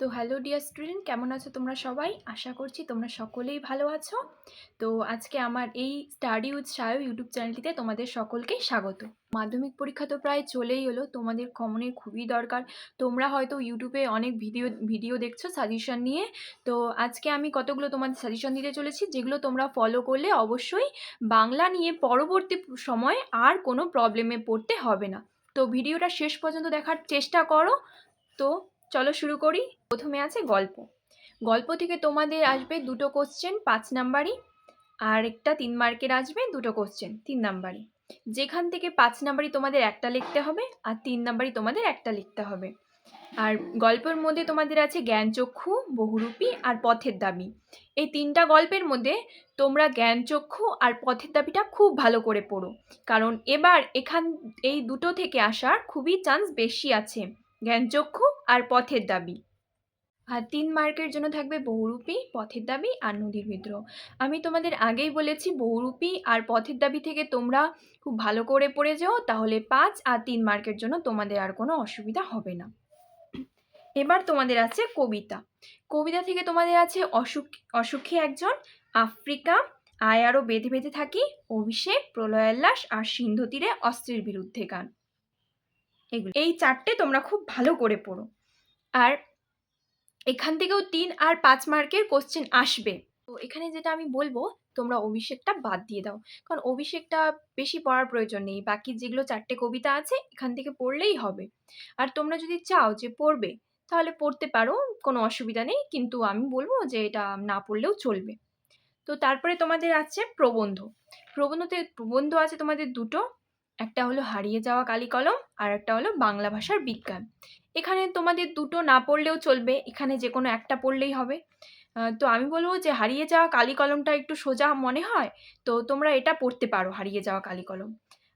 তো hello dear student, কেমন আছো তোমরা সবাই? আশা করছি তোমরা সকলেই ভালো আছো। তো আজকে আমার এই স্টাডি উইথ ইউটিউব চ্যানেলটিতে তোমাদের সকলকেই স্বাগত। মাধ্যমিক পরীক্ষা তো প্রায় চলেই এলো, তোমাদের কমনের খুবই দরকার। তোমরা হয়তো ইউটিউবে অনেক ভিডিও ভিডিও দেখছ সাজেশন নিয়ে। তো আজকে আমি কতগুলো তোমাদের সাজেশন দিতে চলেছি, যেগুলো তোমরা ফলো করলে অবশ্যই বাংলা নিয়ে পরবর্তী সময় আর কোনো প্রবলেমে পড়তে হবে না। তো ভিডিওটা শেষ পর্যন্ত দেখার চেষ্টা করো। তো চলো শুরু করি। প্রথমে আছে গল্প। গল্প থেকে তোমাদের আসবে দুটো কোশ্চেন পাঁচ নাম্বারই, আর একটা তিন মার্কের আসবে দুটো কোশ্চেন তিন নাম্বারই। যেখান থেকে পাঁচ নাম্বারই তোমাদের একটা লিখতে হবে, আর তিন নাম্বারই তোমাদের একটা লিখতে হবে। আর গল্পের মধ্যে তোমাদের আছে জ্ঞানচক্ষু, বহুরূপী, আর পথের দাবি। এই তিনটা গল্পের মধ্যে তোমরা জ্ঞানচক্ষু আর পথের দাবিটা খুব ভালো করে পড়ো। কারণ এবার এখান, এই দুটো থেকে আসার খুবই চান্স বেশি আছে। জ্ঞানচক্ষু আর পথের দাবি। আর তিন মার্কের জন্য থাকবে বহুরূপী, পথের দাবি আর নদীর বিদ্রোহ। আমি তোমাদের আগেই বলেছি, বহুরূপী আর পথের দাবি থেকে তোমরা খুব ভালো করে পড়ে যাও, তাহলে পাঁচ আর তিন মার্কের জন্য তোমাদের আর কোনো অসুবিধা হবে না। এবার তোমাদের আছে কবিতা। কবিতা থেকে তোমাদের আছে অসুখ, অসুখী একজন, আফ্রিকা, আয় আরও বেঁধে বেঁধে থাকি, অভিষেক, প্রলয়োল্লাস আর সিন্ধু তীরে অস্ত্রের বিরুদ্ধে গান। এগুলো। এই চারটে তোমরা খুব ভালো করে পড়ো। আর এখান থেকেও তিন আর পাঁচ মার্কের কোশ্চেন আসবে। তো এখানে যেটা আমি বলব, তোমরা অভিষেকটা বাদ দিয়ে দাও। কারণ অভিষেকটা বেশি পড়ার প্রয়োজন নেই। বাকি যেগুলো চারটে কবিতা আছে, এখান থেকে পড়লেই হবে। আর তোমরা যদি চাও যে পড়বে, তাহলে পড়তে পারো, কোনো অসুবিধা নেই। কিন্তু আমি বলব যে এটা না পড়লেও চলবে। তো তারপরে তোমাদের আছে প্রবন্ধ। প্রবন্ধতে, প্রবন্ধ আছে তোমাদের দুটো। একটা হলো হারিয়ে যাওয়া কালি কলম আর একটা হলো বাংলা ভাষার বিজ্ঞান। এখানে তোমাদের দুটো না পড়লেও চলবে, এখানে যে কোনো একটা পড়লেই হবে। তো আমি বলব যে হারিয়ে যাওয়া কালি কলমটা একটু সোজা মনে হয়, তো তোমরা এটা পড়তে পারো, হারিয়ে যাওয়া কালি কলম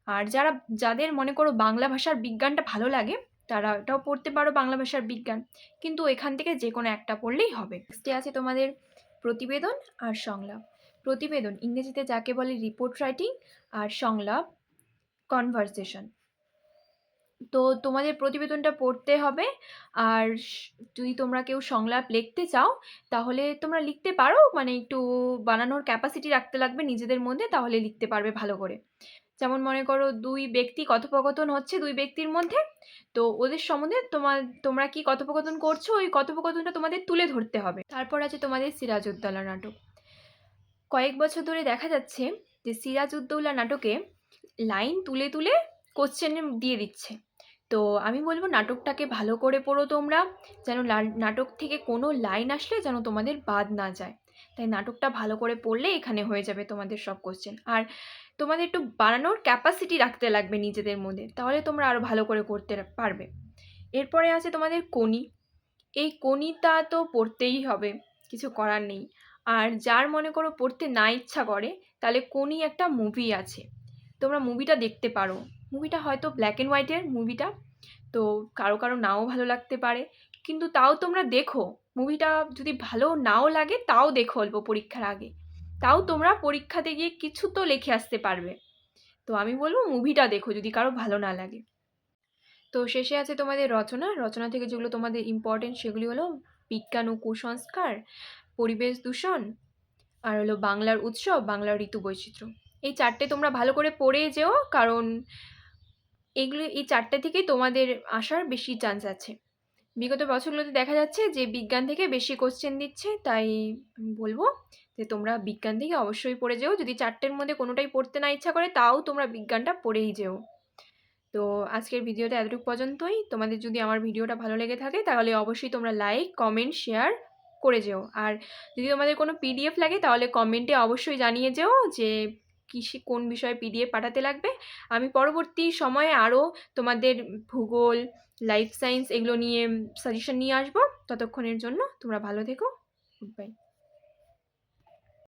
আর যারা, যাদের মনে করো বাংলা ভাষার বিজ্ঞানটা ভালো লাগে, তারা এটাও পড়তে পারো বাংলা ভাষার বিজ্ঞান। কিন্তু এখান থেকে যে কোনো একটা পড়লেই হবে। নেক্সটে আছে তোমাদের প্রতিবেদন আর সংলাপ। প্রতিবেদন, ইংরেজিতে যাকে বলে রিপোর্ট রাইটিং আর সংলাপ। কনভারসেশন তো তোমাদের প্রতিবেদনটা পড়তে হবে, আর যদি তোমরা কেউ সংলাপ লিখতে চাও, তাহলে তোমরা লিখতে পারো মানে একটু বানানোর ক্যাপাসিটি রাখতে লাগবে নিজেদের মধ্যে, তাহলে লিখতে পারবে ভালো করে। যেমন মনে করো দুই ব্যক্তি কথোপকথন হচ্ছে দুই ব্যক্তির মধ্যে, তো ওদের সম্বন্ধে তোমার তোমরা কি কথোপকথন করছ, ওই কথোপকথনটা তোমাদের তুলে ধরতে হবে। তারপর আছে তোমাদের সিরাজউদ্দৌলা নাটক। কয়েক বছর ধরে দেখা যাচ্ছে যে সিরাজউদ্দৌলা নাটকে লাইন তুলে তুলে কোশ্চেন দিয়ে দিচ্ছে। তো আমি বলব নাটকটাকে ভালো করে পড়ো তোমরা, যেন নাটক থেকে কোনো লাইন আসলে যেন তোমাদের বাদ না যায়। তাই নাটকটা ভালো করে পড়লে এখানে হয়ে যাবে তোমাদের সব কোশ্চেন আর তোমাদের একটু বানানোর ক্যাপাসিটি রাখতে লাগবে নিজেদের মধ্যে, তাহলে তোমরা আরও ভালো করে করতে পারবে। এরপরে আছে তোমাদের কোনি এই কোনিটা তো পড়তেই হবে, কিছু করার নেই। আর যার মনে করো পড়তে না ইচ্ছা করে, তাহলে কোনি একটা মুভি আছে। তোমরা মুভিটা দেখতে পারো। মুভিটা হয়তো ব্ল্যাক অ্যান্ড হোয়াইটের মুভিটা তো কারও কারও নাও ভালো লাগতে পারে। কিন্তু তাও তোমরা দেখো মুভিটা যদি ভালো নাও লাগে, তাও দেখো অল্প পরীক্ষার আগে। তাও তোমরা পরীক্ষাতে গিয়ে কিছু তো লিখে আসতে পারবে। তো আমি বলব মুভিটা দেখো যদি কারও ভালো না লাগে। তো শেষে আছে তোমাদের রচনা। রচনা থেকে যেগুলো তোমাদের ইম্পর্টেন্ট সেগুলি হলো বিজ্ঞান ও কুসংস্কার, পরিবেশ দূষণ, আর হলো বাংলার উৎসব, বাংলার ঋতু বৈচিত্র্য। এই চারটে তোমরা ভালো করে পড়ে যেও, কারণ এগুলো, এই চারটে থেকেই তোমাদের আসার বেশি চান্স আছে। বিগত বছরগুলোতে দেখা যাচ্ছে যে বিজ্ঞান থেকে বেশি কোশ্চেন দিচ্ছে, তাই বলব যে তোমরা বিজ্ঞান থেকে অবশ্যই পড়ে যেও। যদি চারটের মধ্যে কোনোটাই পড়তে না ইচ্ছা করে, তাও তোমরা বিজ্ঞানটা পড়েই যেও। তো আজকের ভিডিওটা এতটুকু পর্যন্তই। তোমাদের যদি আমার ভিডিওটা ভালো লেগে থাকে, তাহলে অবশ্যই তোমরা লাইক কমেন্ট শেয়ার করে যেও। আর যদি তোমাদের কোনো পিডিএফ লাগে, তাহলে কমেন্টে অবশ্যই জানিয়ে যেও যে কিসে কোন বিষয়ে পিডিএফ পাঠাতে লাগবে? আমি পরবর্তী সময়ে আরও তোমাদের ভূগোল লাইফ সায়েন্স এগুলো নিয়ে সাজেশন নিয়ে আসব। ততক্ষণের জন্য তোমরা ভালো থেকো। Good bye